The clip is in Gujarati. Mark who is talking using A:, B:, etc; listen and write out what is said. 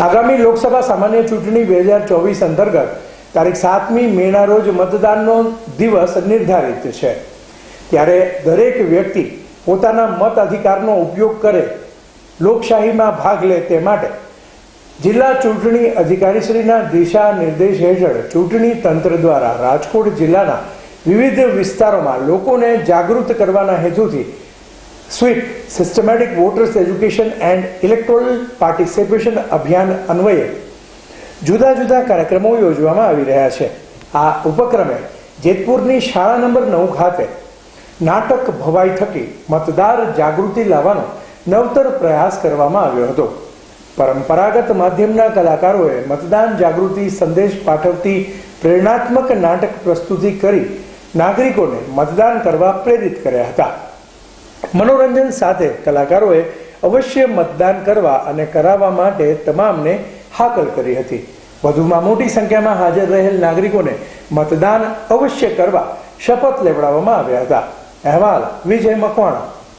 A: આગામી લોકસભા સામાન્ય ચૂંટણી બે હજાર ચોવીસ અંતર્ગત તારીખ સાતમી મેના રોજ મતદાનનો દિવસ નિર્ધારિત છે. ત્યારે દરેક વ્યક્તિ પોતાના મત અધિકારનો ઉપયોગ કરે, લોકશાહીમાં ભાગ લે તે માટે જિલ્લા ચૂંટણી અધિકારીશ્રીના દિશા નિર્દેશ હેઠળ ચૂંટણી તંત્ર દ્વારા રાજકોટ જિલ્લાના વિવિધ વિસ્તારોમાં લોકોને જાગૃત કરવાના હેતુથી SVEEP systematic voters education and electoral participation અભિયાન અન્વયે જુદા જુદા કાર્યક્રમો યોજવામાં આવી રહ્યા છે. આ ઉપક્રમે જેતપુરની શાળા નંબર નવ ખાતે નાટક ભવાઈ થકી મતદાર જાગૃતિ લાવવાનો નવતર પ્રયાસ કરવામાં આવ્યો હતો. પરંપરાગત માધ્યમના કલાકારોએ મતદાન જાગૃતિ સંદેશ પાઠવતી પ્રેરણાત્મક નાટક પ્રસ્તુતિ કરી નાગરિકોને મતદાન કરવા પ્રેરિત કર્યા હતા. મનોરંજન સાથે કલાકારોએ અવશ્ય મતદાન કરવા અને કરાવવા માટે તમામને હાકલ કરી હતી. વધુમાં મોટી સંખ્યામાં હાજર રહેલ નાગરિકોને મતદાન અવશ્ય કરવા શપથ લેવડાવવામાં આવ્યા હતા. અહેવાલ વિજય મકવાણા.